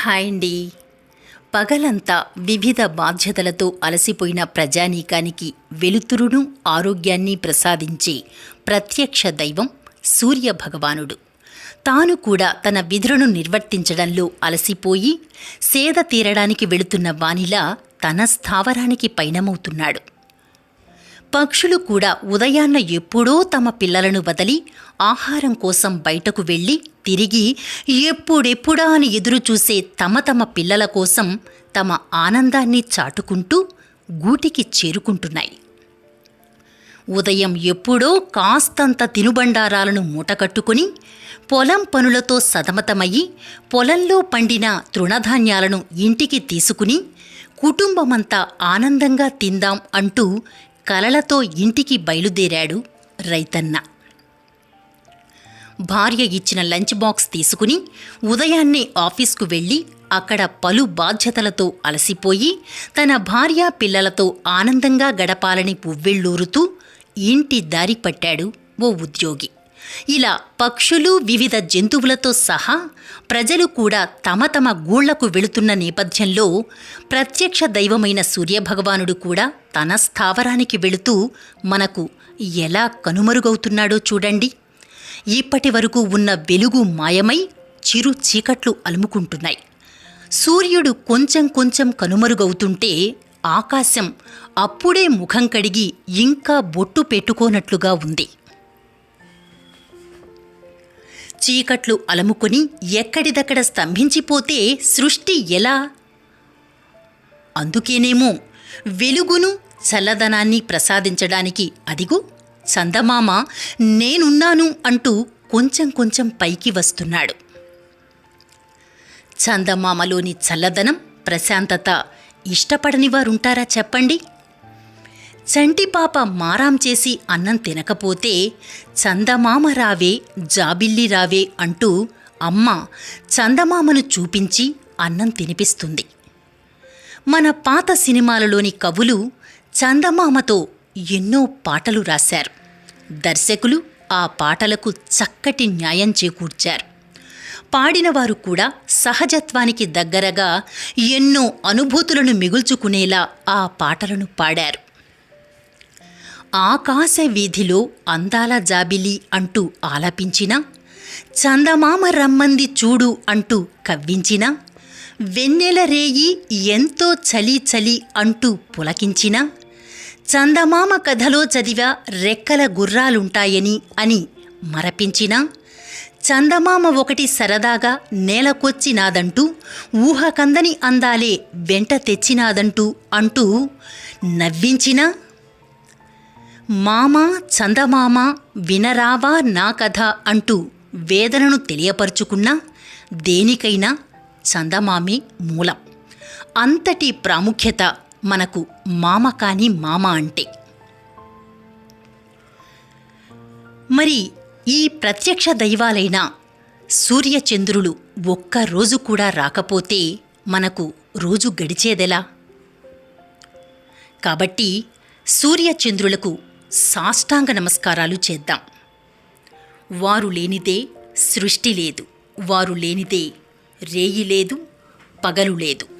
Hi అండి. పగలంతా వివిధ బాధ్యతలతో అలసిపోయిన ప్రజానీకానికి వెలుతురును ఆరోగ్యాన్ని ప్రసాదించే ప్రత్యక్ష దైవం సూర్య భగవానుడు. తాను కూడా తన విధులను నిర్వర్తించడంలో అలసిపోయి సేద తీరడానికి వెళుతున్న వానిలా తన స్థావరానికి పయనమవుతున్నాడు. పక్షులు కూడా ఉదయాన్న ఎప్పుడో తమ పిల్లలను వదిలి ఆహారం కోసం బయటకు వెళ్ళి తిరిగి ఎప్పుడెప్పుడా అని ఎదురుచూసే తమ తమ పిల్లల కోసం తమ ఆనందాన్ని చాటుకుంటూ గూటికి చేరుకుంటున్నాయి. ఉదయం ఎప్పుడో కాస్తంత తినుబండారాలను మూటకట్టుకుని పొలం పనులతో సతమతమయ్యి పొలంలో పండిన తృణధాన్యాలను ఇంటికి తీసుకుని కుటుంబమంతా ఆనందంగా తిందాం అంటూ కలలతో ఇంటికి బయలుదేరాడు రైతన్న. భార్య ఇచ్చిన లంచ్ బాక్స్ తీసుకుని ఉదయాన్నే ఆఫీస్కు వెళ్ళి అక్కడ పలు బాధ్యతలతో అలసిపోయి తన భార్య పిల్లలతో ఆనందంగా గడపాలని పువ్వెళ్ళూరుతూ ఇంటి దారి పట్టాడు ఓ ఉద్యోగి. ఇలా పక్షులు వివిధ జంతువులతో సహా ప్రజలు కూడా తమ తమ గూళ్ళకు వెళుతున్న నేపథ్యంలో ప్రత్యక్ష దైవమైన సూర్యభగవానుడు కూడా తన స్థావరానికి వెళుతూ మనకు ఎలా కనుమరుగవుతున్నాడో చూడండి. ఇప్పటి వరకు ఉన్న వెలుగు మాయమై చిరు చీకట్లు అలుముకుంటున్నాయి. సూర్యుడు కొంచెం కొంచెం కనుమరుగవుతుంటే ఆకాశం అప్పుడే ముఖం కడిగి ఇంకా బొట్టు పెట్టుకోనట్లుగా ఉంది. చీకట్లు అలముకొని ఎక్కడిదక్కడ స్తంభించిపోతే సృష్టి ఎలా? అందుకేనేమో వెలుగును చల్లదనాన్ని ప్రసాదించడానికి అదిగో చందమామ నేనున్నాను అంటూ కొంచెం కొంచెం పైకి వస్తున్నాడు. చందమామలోని చల్లదనం ప్రశాంతత ఇష్టపడని వారుంటారా చెప్పండి? చంటి పాప మారాం చేసి అన్నం తినకపోతే చందమామ రావే జాబిల్లి రావే అంటూ అమ్మ చందమామను చూపించి అన్నం తినిపిస్తుంది. మన పాత సినిమాలలోని కవులు చందమామతో ఎన్నో పాటలు రాశారు. దర్శకులు ఆ పాటలకు చక్కటి న్యాయం చేకూర్చారు. పాడినవారు కూడా సహజత్వానికి దగ్గరగా ఎన్నో అనుభూతులను మిగుల్చుకునేలా ఆ పాటలను పాడారు. ఆకాశ వీధిలో అందాల జాబిలి అంటూ ఆలపించిన చందమామ రమ్మంది చూడు అంటూ కవ్వించిన వెన్నెల రేయి ఎంతో చలి చలి అంటూ పులకించిన చందమామ కథలో చదివా రెక్కల గుర్రాలుంటాయని అని మరపించిన చందమామ ఒకటి సరదాగా నేలకొచ్చినాదంటూ ఊహకందని అందాలే వెంట తెచ్చినాదంటూ అంటూ నవ్వించినా మామ చందమామ వినరావా నా కథ అంటూ వేదనను తెలియపరుచుకున్నా దేనికైనా చందమామే మూలం. అంతటి ప్రాముఖ్యత మనకు మామ కాని మామ అంటే. మరి ఈ ప్రత్యక్ష దైవాలైన సూర్యచంద్రులు ఒక్క రోజు కూడా రాకపోతే మనకు రోజు గడిచేదెలా? కాబట్టి సూర్యచంద్రులకు సాష్టాంగ నమస్కారాలు చేద్దాం. వారు లేనిదే సృష్టి లేదు. వారు లేనిదే రేయి లేదు పగలు లేదు.